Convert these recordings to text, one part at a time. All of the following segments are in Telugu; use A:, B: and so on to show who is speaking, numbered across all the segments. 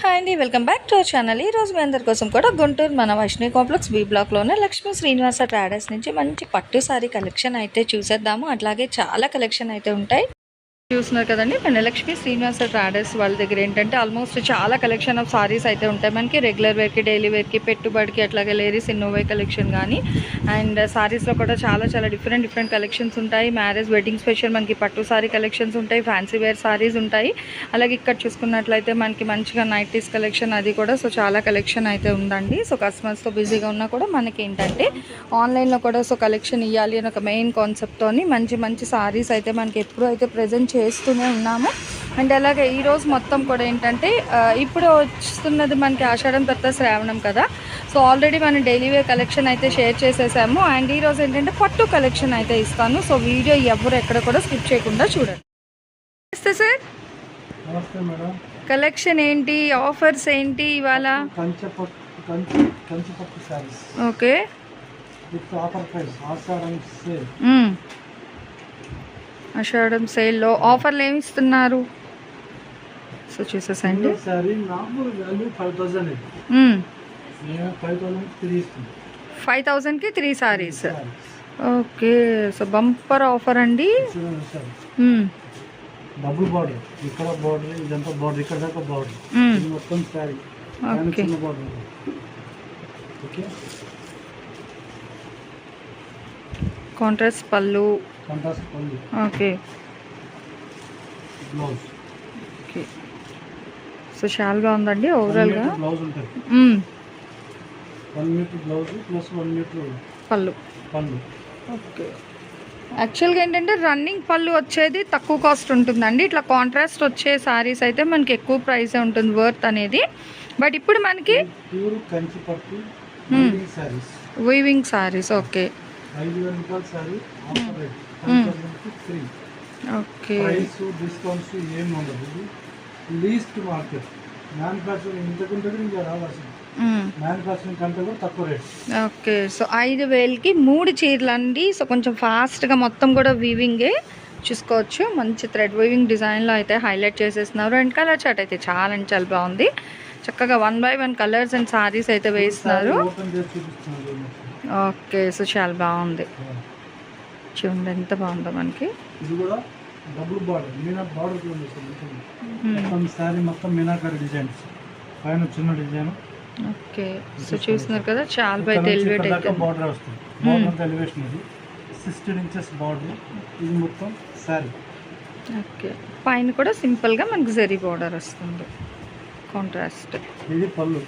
A: హాయ్ అండి welcome back to our channel ఈ రోజు మీ అందరి కోసం కూడా గుంటూరు మన వైష్ణవి కాంప్లెక్స్ బి బ్లాక్లోనే లక్ష్మీ శ్రీనివాస ట్రాడర్స్ నుంచి మంచి పట్టు సారీ కలెక్షన్ అయితే చూసేద్దాము. అట్లాగే చాలా కలెక్షన్ అయితే ఉంటాయి. చూస్తున్నారు కదండి. మన శ్రీనివాస ట్రాడర్స్ వాళ్ళ దగ్గర ఏంటంటే ఆల్మోస్ట్ చాలా కలెక్షన్ ఆఫ్ సారీస్ అయితే ఉంటాయి. మనకి రెగ్యులర్ వేర్కి డైలీ వేర్కి పెట్టుబడికి అట్లాగే లేడీస్ ఇన్నోవే కలెక్షన్ కానీ అండ్ సారీస్లో కూడా చాలా చాలా డిఫరెంట్ డిఫరెంట్ కలెక్షన్స్ ఉంటాయి. మ్యారేజ్ వెడ్డింగ్ స్పెషల్ మనకి పట్టు సారీ కలెక్షన్స్ ఉంటాయి. ఫ్యాన్సీ వేర్ సారీస్ ఉంటాయి. అలాగే ఇక్కడ చూసుకున్నట్లయితే మనకి మంచిగా నైటీస్ కలెక్షన్ అది కూడా సో చాలా కలెక్షన్ అయితే ఉందండి. సో కస్టమర్స్తో బిజీగా ఉన్నా కూడా మనకి ఏంటంటే ఆన్లైన్లో కూడా సో కలెక్షన్ ఇవ్వాలి అని ఒక మెయిన్ కాన్సెప్ట్తో మంచి మంచి సారీస్ అయితే మనకి ఎప్పుడు అయితే ప్రజెంట్ చేస్తూనే ఉన్నాము. అండ్ అలాగే ఈరోజు మొత్తం కూడా ఏంటంటే ఇప్పుడు వస్తున్నది మనకి ఆషాఢం తర్వాత శ్రావణం కదా. సో ఆల్రెడీ మనం డైలీ వేర్ కలెక్షన్ అయితే షేర్ చేసేసాము. అండ్ ఈరోజు ఏంటంటే పట్టు కలెక్షన్ అయితే ఇస్తాను. సో వీడియో ఎవరు ఎక్కడ కూడా స్కిప్ చేయకుండా చూడండి. నమస్తే సార్ కలెక్షన్ ఏంటి? ఆఫర్స్ ఏంటి ఇవాళ? ఓకే.
B: విత్ ఆఫర్ ప్రైస్ ఆషాఢం.
A: ఆషాఢం సేల్లో ఆఫర్లు ఏమి ఇస్తున్నారు? సో చూసేసండి
B: ఫైవ్
A: థౌజండ్కి three saris okay so bumper offer అండి.
B: డబుల్ బార్డర్ ఇక్కడ బార్డర్ ఇదంతా బార్డర్ ఇక్కడ దాకా బార్డర్. ఇది మొత్తం బార్డర్ ఓకే
A: కాంట్రాస్ట్ పళ్ళు.
B: Contrast
A: okay
B: blouse
A: okay so చాలా బాగుందండి ఓవరాల్గా
B: బ్లౌజ్ ఉంటుంది. One metre blouse plus one metre
A: పళ్ళు.
B: పళ్ళు.
A: ఓకే యాక్చువల్గా ఏంటంటే రన్నింగ్ పళ్ళు వచ్చేది తక్కువ కాస్ట్ ఉంటుందండి. ఇట్లా కాంట్రాస్ట్ వచ్చే సారీస్ అయితే మనకి ఎక్కువ ప్రైసే ఉంటుంది వర్త్ అనేది. బట్ ఇప్పుడు మనకి.
B: శారీస్
A: వీవింగ్ సారీస్ ఓకే
B: ఐదు వేల రూపాయల ఫ్రీ
A: ఓకే
B: ప్రైస్ డిస్కౌంట్స్ ఏం ఉండదు. ఇది లీస్ట్ మార్కెట్ మ్యానుఫ్యాక్చరింగ్ ఇంతకుంటుంది ఇంకా రావాల్సింది.
A: మ్మ్.
B: మ్యానుఫ్యాక్చరింగ్ కంటే కూడా తక్కువ రేట్
A: ఓకే సో ఐదు వేలకి మూడు చీరలు అండి. సో కొంచెం ఫాస్ట్గా మొత్తం కూడా వీవింగే చూసుకోవచ్చు. మంచి థ్రెడ్ వీవింగ్ డిజైన్లో అయితే హైలైట్ చేసేస్తున్నారు. అండ్ కలర్ చార్ట్ అయితే చాలా అంటే చాలా బాగుంది. చక్కగా one by one colours and saris అయితే వేస్తున్నారు. ఓకే సో చాలా బాగుంది. చూడండి ఎంత బాగుందో మనకి.
B: ఇది కూడా double border Meena border sir మొత్తం.
A: మ్మ్.
B: మొత్తం శారీ మొత్తం మీనాకరి డిజైన్స్ పైన చిన్న డిజైన్.
A: ఓకే. సో చూస్తున్నారు కదా చాలా అయితే ఎలివేట్ అయితే.
B: బార్డర్ వస్తుంది. బార్డర్ అంతా ఎలివేషన్ ఇది సిక్స్టీన్ ఇంచెస్ బార్డర్ ఇది మొత్తం శారీ
A: ఓకే. పైన కూడా సింపుల్గా మనకి జరీ బార్డర్ వస్తుంది. కాంట్రాస్ట్
B: ఇది పళ్ళు.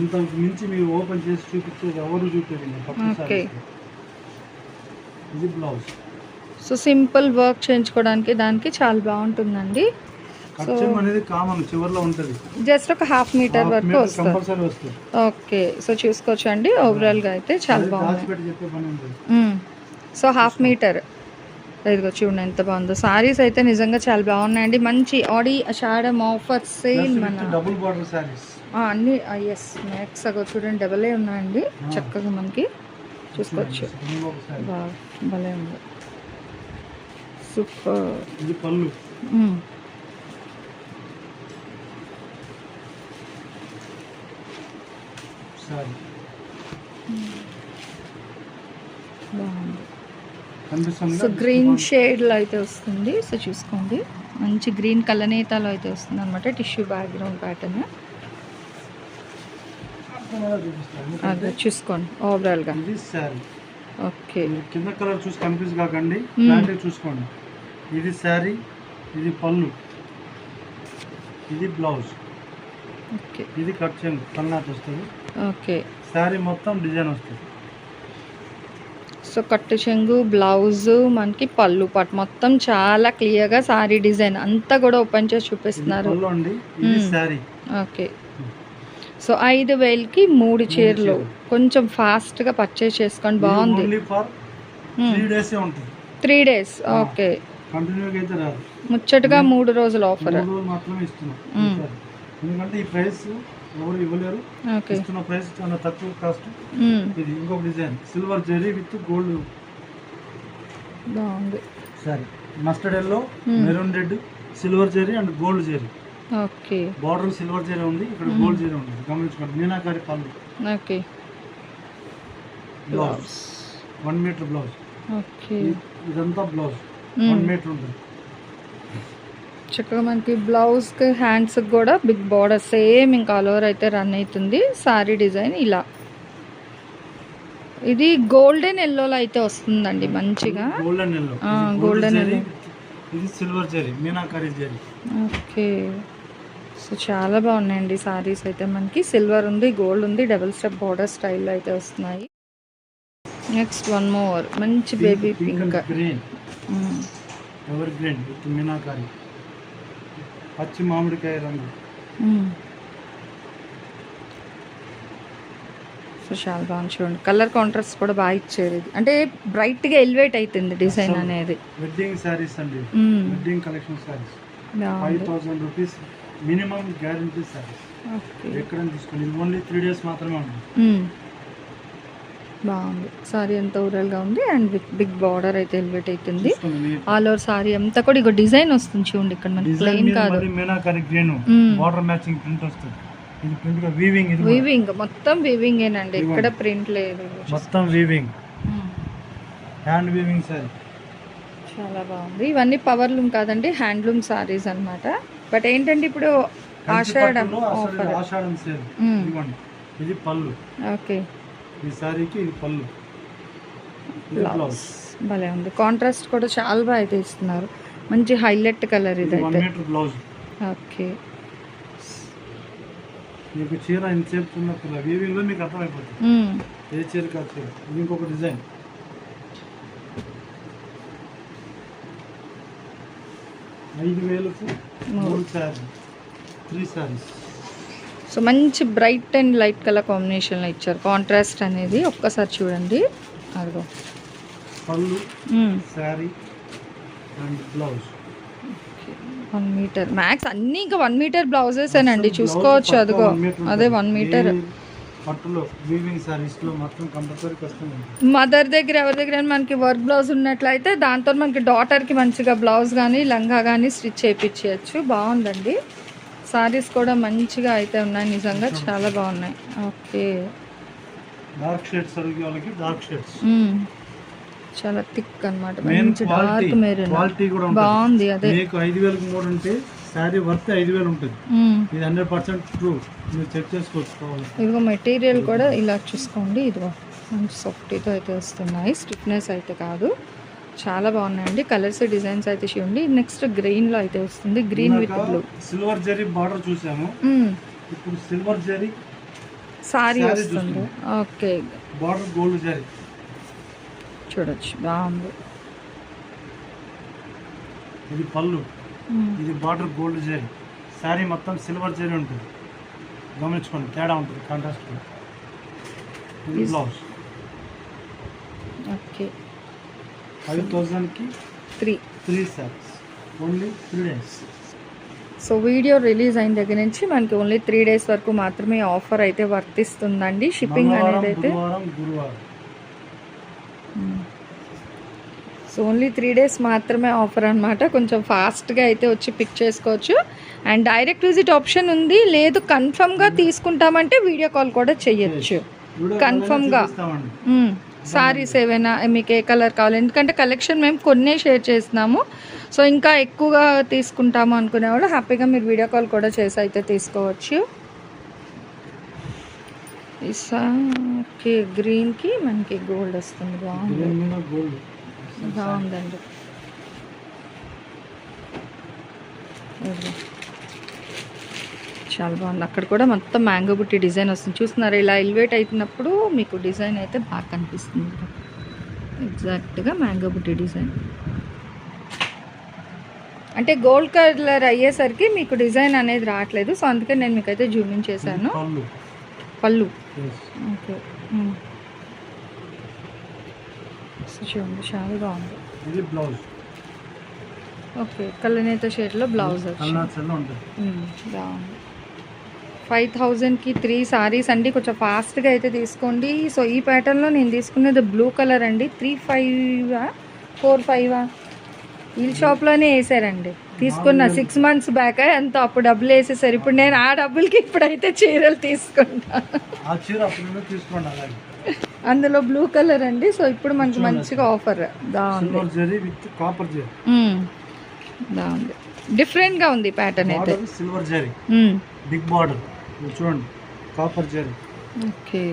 B: ఇంత మించి మీరు ఓపెన్ చేసి చూపించేది ఎవరు చూపించండి
A: ఓకే.
B: ఇది బ్లౌజ్.
A: సో సింపుల్ వర్క్ చేయించుకోవడానికి దానికి చాలా బాగుంటుందండి.
B: ఖర్చు అనేది కామన్ చివర్లో ఉంటుంది.
A: జస్ట్ ఒక హాఫ్ మీటర్ వరకు వస్తుంది. ఓకే సో చూసుకోవచ్చు అండి ఓవరాల్గా అయితే చాలా బాగుంది. So half metre. ఇదిగో చూడండి ఎంత బాగుందో. సారీస్ అయితే నిజంగా చాలా బాగున్నాయండి. మంచి ఆడి షాడమ్ ఆఫర్ సేల్ మన
B: డబుల్ బార్డర్ శారీస్
A: ఆ, అన్ని ఎస్ మ్యాక్స్ అగో చూడండి. డబలే ఉన్నాయండి. చక్కగా మనకి చూసుకోవచ్చు. బా భలే ఉంది. సూపర్.
B: ఇది పళ్ళు.
A: బాగుంది. సో గ్రీన్ షేడ్లో అయితే వస్తుంది. సో చూసుకోండి. మంచి గ్రీన్ కలనేతలో అయితే వస్తుంది అనమాట టిష్యూ బ్యాక్గ్రౌండ్ ప్యాటర్న్. అదే చూసుకోండి. ఓవరాల్గా ఓకే.
B: కింద కలర్ చూసి కన్ఫ్యూజ్ కాకండి. ప్యాంట్ చూసుకోండి. ఇది శారీ ఇది పళ్ళు. ఇది బ్లౌజ్
A: ఓకే.
B: ఇది కట్ చేయండి కన్నాట్ వస్తుంది.
A: ఓకే.
B: శారీ మొత్తం డిజైన్ వస్తుంది.
A: సో కట్టు చెంగు బ్లౌజ్ మనకి పళ్ళు పాటు మొత్తం చాలా క్లియర్గా సారీ డిజైన్ అంతా కూడా ఓపెన్ చేసి చూపిస్తున్నారు. ఓకే. సో ఐదు వేలకి మూడు చీరలు. కొంచెం ఫాస్ట్గా పర్చేస్ చేసుకోండి బాగుంది.
B: Three days
A: days okay. ముచ్చటగా మూడు రోజులు ఆఫర్
B: మూడు రోజులు మాత్రమే ఇస్తున్నాం. ఈసారి. ఎందుకంటే ఈ ప్రైస్ ఎవరు ఇవ్వలేరు. ఇస్తున్న ప్రైస్ చాలా తక్కువ కాస్ట్.
A: మ్మ్.
B: ఇది ఇంకొక design. Silver zari with gold
A: బాగుంది.
B: Sari mustard yellow maroon red silver zari and gold zari
A: okay.
B: Border silver zari ఉంది ఇక్కడ గోల్డ్ జెరీ ఉంది. గమనించుకోండి మీనాకారి పళ్ళు.
A: Okay.
B: Blouse one metre blouse
A: okay.
B: ఇదంతా బ్లౌజ్. వన్ మీటర్ ఉంటుంది.
A: చక్కగా మనకి బ్లౌజ్కి హ్యాండ్స్కి కూడా బిగ్ బార్డర్ సేమ్ ఇంకా ఆల్ ఓవర్ అయితే రన్ అవుతుంది. సారీ డిజైన్ ఇలా. ఇది గోల్డెన్ ఎల్లోలో అయితే వస్తుందండి మంచిగా.
B: గోల్డెన్ ఎల్లో
A: ఆ, golden yellow.
B: ఇది silver zari meenakari zari.
A: Okay. So చాలా బాగున్నాయండి సారీస్ అయితే మనకి. సిల్వర్ ఉంది గోల్డ్ ఉంది డబుల్ స్టెప్ బార్డర్ స్టైల్లో అయితే వస్తున్నాయి. నెక్స్ట్ వన్ మోర్ మంచి baby
B: pink and
A: pink
B: green evergreen with meenakari పచ్చి మామిడికాయ రంగు.
A: సో చాలా బాగుంది చూడండి. కలర్ కాంట్రాస్ట్ కూడా బాగా ఇచ్చారు ఇది. అంటే బ్రైట్గా ఎలివేట్ అవుతుంది డిజైన్ అనేది.
B: వెడ్డింగ్ శారీస్ అండి. Wedding collection saris five thousand rupees minimum guarantee
A: okay.
B: ఎక్కడ తీసుకోండి ఓన్లీ త్రీ డేస్ మాత్రమే ఉంటుంది
A: మ్మ్. బాగుంది. సారీ ఎంత గా ఉంది అండ్ విత్ బిగ్ బార్డర్ అయితే ఎలివేట్ అవుతుంది. ఆల్ ఓవర్ సారీ అంతా కూడా ఇక డిజైన్ వస్తుంది చూడండి ఇక్కడ మనకి ప్లెయిన్ కాదు.
B: Meenakari green. Border matching print వస్తుంది. ఇది ప్రింట్ వీవింగ్ ఇది.
A: వీవింగ్ మొత్తం వీవింగ్ ఏనండి. ఇక్కడ ప్రింట్ లేదు.
B: మొత్తం వీవింగ్. Hand weaving sorry.
A: చాలా బాగుంది. ఇవన్నీ పవర్ లూమ్ కాదండి హ్యాండ్లూమ్ సారీస్ అన్నమాట. బట్ ఏంటంటే ఇప్పుడు ఆషాఢం ఆఫర్
B: ఆషాఢం సేల్. ఇదిగోండి. ఇది పళ్ళు.
A: ఓకే.
B: ఈ సారీకి ఇది పళ్ళు.
A: బ్లౌజ్ భలే ఉంది. కాంట్రాస్ట్ కూడా చాలా బాగా అయితే ఇస్తున్నారు. మంచి హైలైట్ కలర్
B: ఇది మీటర్ బ్లౌజ్
A: ఓకే.
B: మీకు చీర ఇంతసేపు మీకు అర్థమైపోతుంది. ఏ చీర కాదు చీర. ఇంకొక డిజైన్ ఐదు వేలకు మూడు శారీ త్రీ శారీస్
A: సో మంచి బ్రైట్ అండ్ లైట్ కలర్ కాంబినేషన్లో ఇచ్చారు. కాంట్రాస్ట్ అనేది ఒక్కసారి చూడండి. అదిగో.
B: పళ్ళు. Sari and blouse.
A: One metre. Max అన్ని ఇంకా వన్ మీటర్ బ్లౌజెస్ అండి చూసుకోవచ్చు. అదిగో. అదే వన్ మీటర్.
B: పట్టులో వీవింగ్ శారీస్లో మొత్తం కంపల్సరీ కష్టం
A: మదర్ దగ్గర ఎవరి దగ్గర మనకి వర్క్ బ్లౌజ్ ఉన్నట్లయితే దాంతో మనకి డాటర్కి మంచిగా బ్లౌజ్ కానీ లంగా కానీ స్టిచ్ చేయించవచ్చు బాగుందండి. సారీస్ కూడా మంచిగా అయితే ఉన్నాయి నిజంగా చాలా బాగున్నాయి. ఓకే.
B: డార్క్ షేడ్స్ అడిగే వాళ్ళకి డార్క్ షేడ్స్
A: మ్మ్. చాలా థిక్ అన్నమాట.
B: మెయిన్
A: మంచి డార్క్ మెరూన్ బాగుంది అదే.
B: మీకు ఐదు వేలకు మూడు శారీ వర్త్ ఐదు వేలు ఉంటుంది. ఇది హండ్రెడ్ పర్సెంట్ ట్రూ. మీరు చెక్ చేసుకోవచ్చు కావాలి.
A: ఇదిగో మెటీరియల్ కూడా ఇలా చూసుకోండి. ఇదిగో మంచి సాఫ్టీతో అయితే వస్తున్నాయి. స్టిఫ్నెస్ అయితే కాదు. చాలా బాగున్నాయండి. కలర్స్ డిజైన్స్ అయితే చూడండి. నెక్స్ట్ గ్రీన్లో అయితే వస్తుంది. Green with blue.
B: Silver zari border చూసాము. ఇప్పుడు సిల్వర్ జరీ
A: సారీ వస్తుంది. ఓకే.
B: Border gold zari.
A: చూడొచ్చు. బాగుంది.
B: ఇది పళ్ళు. ఇది బార్డర్ గోల్డ్ జరీ. శారీ మొత్తం సిల్వర్ జరీ ఉంటుంది. గమనించుకోండి తేడా ఉంటుంది కాంట్రాస్ట్ ఇది బ్లౌజ్.
A: ఓకే.
B: ఫైవ్ థౌజండ్కి
A: three.
B: Three saris. Only three days.
A: So video release అయిన దగ్గర నుంచి మనకి ఓన్లీ త్రీ డేస్ వరకు మాత్రమే ఆఫర్ అయితే వర్తిస్తుందండి. షిప్పింగ్ అనేది అయితే
B: గురువారం.
A: సో ఓన్లీ త్రీ డేస్ మాత్రమే ఆఫర్ అనమాట కొంచెం ఫాస్ట్గా అయితే వచ్చి పిక్ చేసుకోవచ్చు. అండ్ డైరెక్ట్ విజిట్ ఆప్షన్ ఉంది. లేదు కన్ఫర్మ్గా తీసుకుంటామంటే వీడియో కాల్ కూడా చేయొచ్చు.
B: వీడియో
A: Confirm కాల్గా.
B: చూపిస్తామండి.
A: సారీస్ ఏవైనా మీకు ఏ కలర్ కావాలి? ఎందుకంటే కలెక్షన్ మేము కొన్నే షేర్ చేస్తున్నాము. సో ఇంకా ఎక్కువగా తీసుకుంటాము అనుకునేవాళ్ళు హ్యాపీగా మీరు వీడియో కాల్ కూడా చేసి అయితే తీసుకోవచ్చు. ఓకే గ్రీన్కి మనకి గోల్డ్ వస్తుంది. బాగుంది. బాగుందండి. చాలా బాగుంది. అక్కడ కూడా మొత్తం మ్యాంగో బుట్టి డిజైన్ వస్తుంది. చూస్తున్నారు ఇలా ఎలివేట్ అవుతున్నప్పుడు మీకు డిజైన్ అయితే బాగా కనిపిస్తుంది. ఎగ్జాక్ట్గా మ్యాంగో బుట్టి డిజైన్. అంటే గోల్డ్ కలర్ అయ్యేసరికి మీకు డిజైన్ అనేది రావట్లేదు. సో అందుకే నేను మీకైతే జూమింగ్ చేశాను.
B: పళ్ళు.
A: ఓకే. చూడండి చాలా బాగుంది.
B: ఇది బ్లౌజ్.
A: ఓకే కళ్ళనేత షేడ్లో బ్లౌజ్ బాగుంది. ఫైవ్ థౌజండ్కి త్రీ సారీస్ అండి కొంచెం ఫాస్ట్గా అయితే తీసుకోండి. సో ఈ ప్యాటర్న్లో నేను తీసుకున్నది బ్లూ కలర్ అండి. త్రీ ఫైవ్ ఫోర్ ఫైవ్ ఈ షాప్లోనే వేసారండి. తీసుకున్న సిక్స్ మంత్స్ బ్యాక్ ఎంతో అప్పుడు డబ్బులు వేసేసారు. ఇప్పుడు నేను ఆ డబ్బులకి ఇప్పుడైతే చీరలు తీసుకుంటాను అందులో బ్లూ కలర్ అండి. సో ఇప్పుడు మనకి మంచిగా ఆఫర్. బాగుంది డిఫరెంట్గా ఉంది. ప్యాటర్న్ అయితే.
B: సిల్వర్ జరీ. బిగ్ బార్డర్ చూడండి. Copper zari
A: okay.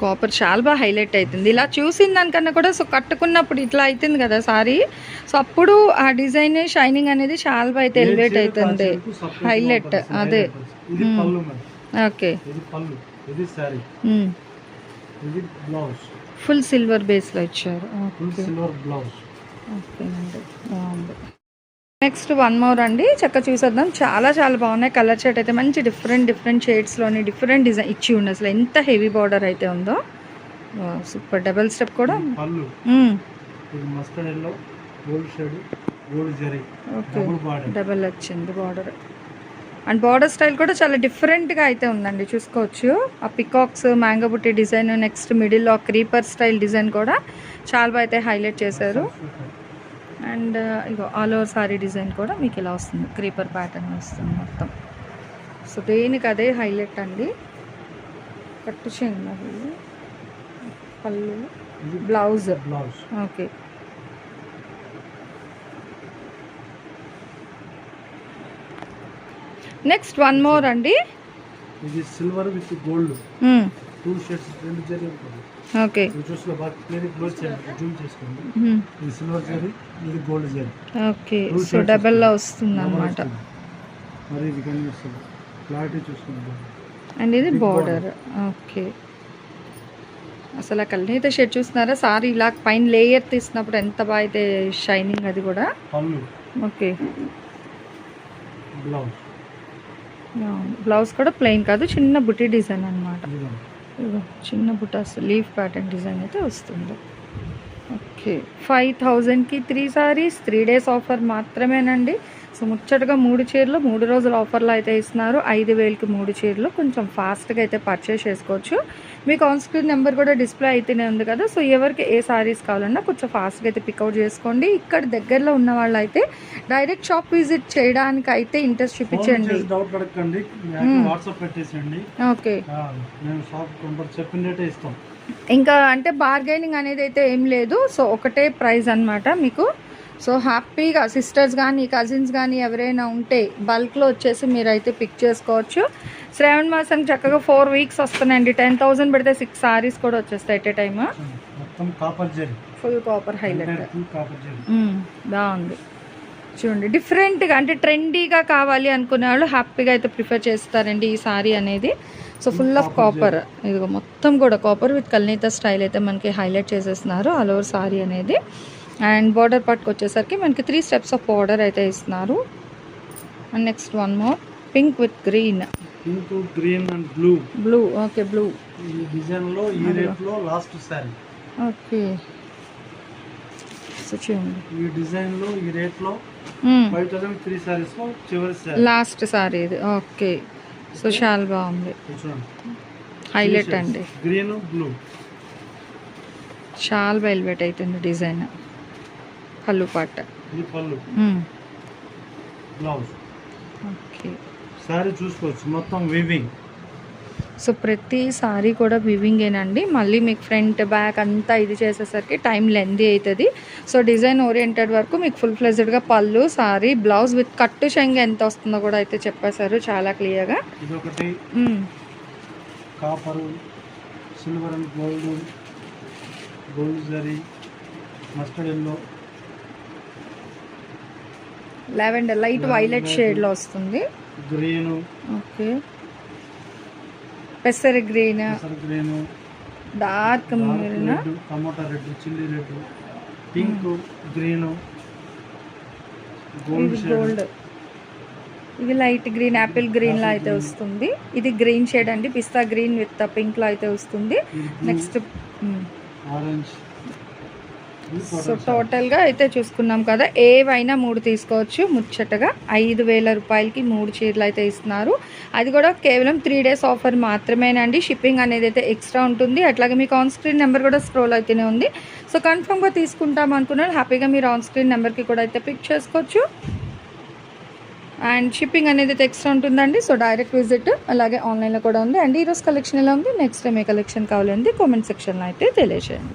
A: కాపర్ చాలా బాగా హైలైట్ అవుతుంది ఇలా చూసిన దానికన్నా కూడా సో కట్టుకున్నప్పుడు ఇట్లా అవుతుంది కదా సారీ సో అప్పుడు ఆ డిజైన్ షైనింగ్ అనేది చాలా బాగా అయితే ఎలివేట్ అవుతుంది.
B: గా
A: హైలైట్ అదే. ఓకే.
B: ఇది పళ్ళు ఇది బ్లౌజ్
A: ఫుల్ సిల్వర్ బేస్లో ఇచ్చారు.
B: ఫుల్ సిల్వర్ బ్లౌజ్
A: బాగుంది. నెక్స్ట్ వన్ మోర్ అండి. చక్క చూసేద్దాం. చాలా చాలా బాగున్నాయి. కలర్ షర్ట్ అయితే మంచి డిఫరెంట్ డిఫరెంట్ షేడ్స్లోని డిఫరెంట్ డిజైన్ ఇచ్చి ఉంది అసలు ఎంత హెవీ బార్డర్ అయితే ఉందో. సూపర్ డబల్ స్టెప్ కూడా.
B: పళ్ళు.
A: మ్మ్.
B: ఇది mustard yellow gold shade gold zari
A: okay
B: double
A: double వచ్చింది బార్డర్ అండ్ బార్డర్ స్టైల్ కూడా చాలా డిఫరెంట్గా అయితే ఉందండి చూసుకోవచ్చు. ఆ పికాక్స్ మ్యాంగో బుట్టి డిజైన్ నెక్స్ట్ మిడిల్లో క్రీపర్ స్టైల్ డిజైన్ కూడా చాలా బాగా అయితే హైలైట్ చేశారు. అండ్ ఇగో ఆల్ ఓవర్ సారీ డిజైన్ కూడా మీకు ఇలా వస్తుంది క్రీపర్ ప్యాటర్న్ వస్తుంది మొత్తం. సో దేనికి అదే హైలైట్ అండి. కట్టు చేయండి పళ్ళు blouse. Okay. Next one more అండి.
B: ఇది silver with gold. Two shades రెండు జరీ ఉంటుంది.
A: ఓకే
B: చూసిన బాగా క్లియర్ క్లోజ్ చేయండి జూమ్ చేసుకోండి.
A: మ్మ్.
B: ఇది సిల్వర్ జరీ ఇది gold zari
A: okay so
B: shades
A: డబల్లో
B: వస్తుంది.
A: అనమాట
B: మరి ఇది కనిపిస్తుంది క్లారిటీ
A: అండ్ ఇది బార్డర్ ఓకే అసలు ఆ కల్నేత షర్ట్ చూస్తున్నారా? సారీ ఇలా పైన లేయర్ తీసినప్పుడు ఎంత బాగా అయితే షైనింగ్ అది కూడా? ఓకే
B: బ్లౌజ్
A: బ్లౌజ్ కూడా ప్లెయిన్ కాదు చిన్న బుట్టి డిజైన్ అనమాట చిన్న బుటాస్ లీఫ్ ప్యాటర్న్ డిజైన్ అయితే వస్తుంది. ఓకే ఫైవ్ థౌజండ్కి three saris three days offer మాత్రమేనండి. సో ముచ్చటగా మూడు చీరలు మూడు రోజుల ఆఫర్లో అయితే ఇస్తున్నారు. ఐదు వేలకి మూడు చీరలు. కొంచెం ఫాస్ట్గా అయితే పర్చేస్ చేసుకోవచ్చు. మీకు ఆన్ స్క్రీన్ నెంబర్ కూడా డిస్ప్లే అయితేనే ఉంది కదా? సో ఎవరికి ఏ సారీస్ కావాలన్నా కొంచెం ఫాస్ట్గా అయితే పికౌట్ చేసుకోండి. ఇక్కడ దగ్గరలో ఉన్న వాళ్ళు అయితే డైరెక్ట్ షాప్ విజిట్ చేయడానికి అయితే ఇంట్రెస్ట్ చూపించండి. ఓకే
B: ఇస్తాం.
A: ఇంకా అంటే బార్గెనింగ్ అనేది అయితే ఏం లేదు. సో ఒకటే ప్రైస్ అన్నమాట మీకు. సో హ్యాపీగా సిస్టర్స్ కానీ కజిన్స్ కానీ ఎవరైనా ఉంటే బల్క్లో వచ్చేసి మీరైతే పిక్ చేసుకోవచ్చు. శ్రావణ మాసానికి చక్కగా ఫోర్ వీక్స్ వస్తున్నాయండి. టెన్ థౌసండ్ పెడితే సిక్స్ సారీస్ కూడా వచ్చేస్తాయి at a time. Full copper highlight బాగుంది. చూడండి డిఫరెంట్గా అంటే ట్రెండీగా కావాలి అనుకునే వాళ్ళు హ్యాపీగా అయితే ప్రిఫర్ చేస్తారండి ఈ సారీ అనేది. సో ఫుల్ ఆఫ్ కాపర్ ఇదిగో మొత్తం కూడా కాపర్ విత్ కల్నీత స్టైల్ అయితే మనకి హైలైట్ చేసేస్తున్నారు ఆల్ ఓవర్ సారీ అనేది. అండ్ బార్డర్ పట్టుకు వచ్చేసరికి మనకి త్రీ స్టెప్స్ ఆఫ్ బార్డర్ అయితే ఇస్తున్నారు. And next one more. Pink with green.
B: Pink green and blue.
A: Blue okay blue.
B: ఈ డిజైన్లో ఈ రేట్లో లాస్ట్ శారీ
A: ఓకే. సో చూడండి.
B: ఈ డిజైన్లో ఈ రేట్లో ఫైవ్ థౌసండ్ త్రీ సారీస్లో చివరి శారీ
A: లాస్ట్ సారీ ఇది. ఓకే. సో చాలా బాగుంది. హైలైట్ అండి.
B: గ్రీన్ బ్లూ
A: చాలా వెల్వెట్ అవుతుంది డిజైన్. పళ్ళు పాట.
B: ఇది పళ్ళు. బ్లౌజ్.
A: ఓకే.
B: శారీ చూసుకోవచ్చు. మొత్తం వివింగ్
A: సో ప్రతి సారీ కూడా వివింగేనండి మళ్ళీ మీకు ఫ్రంట్ బ్యాక్ అంతా ఇది చేసేసరికి టైం లెందీ అవుతుంది సో డిజైన్ ఓరియంటెడ్ వరకు మీకు ఫుల్ ఫ్లెజ్డ్గా పళ్ళు సారీ బ్లౌజ్ విత్ కట్టు చెంగ ఎంత వస్తుందో కూడా అయితే చెప్పేశారు చాలా క్లియర్గా.
B: Copper silver and gold gold zari mustard yellow.
A: Lavender light violet షేడ్లో వస్తుంది.
B: Green
A: okay. పెసర green.
B: Green.
A: Dark
B: red tomato red chilli red. Pink green. Gold
A: gold. Light green apple green లా అయితే వస్తుంది. ఇది గ్రీన్ షేడ్ అండి. పిస్తా గ్రీన్ విత్ పింక్లో అయితే వస్తుంది. నెక్స్ట్
B: ఆరెంజ్
A: సో టోటల్గా అయితే చూసుకున్నాం కదా ఏవైనా మూడు తీసుకోవచ్చు. ముచ్చటగా ఐదు వేల రూపాయలకి మూడు చీరలు అయితే ఇస్తున్నారు. అది కూడా కేవలం త్రీ డేస్ ఆఫర్ మాత్రమేనండి. షిప్పింగ్ అనేది అయితే ఎక్స్ట్రా ఉంటుంది. అట్లాగే మీకు ఆన్ స్క్రీన్ నెంబర్ కూడా స్క్రోల్ అయితేనే ఉంది. సో కన్ఫర్మ్గా తీసుకుంటాం అనుకున్నారు హ్యాపీగా మీరు ఆన్ స్క్రీన్ నెంబర్కి కూడా అయితే పిక్ చేసుకోవచ్చు. అండ్ షిప్పింగ్ అనేది అయితే ఎక్స్ట్రా ఉంటుందండి. సో డైరెక్ట్ విజిట్ అలాగే ఆన్లైన్లో కూడా ఉంది. అండ్ ఈరోజు కలెక్షన్ ఎలా ఉంది? నెక్స్ట్ టైం ఏ కలెక్షన్ కావాలండి కామెంట్ సెక్షన్లో అయితే తెలియజేయండి.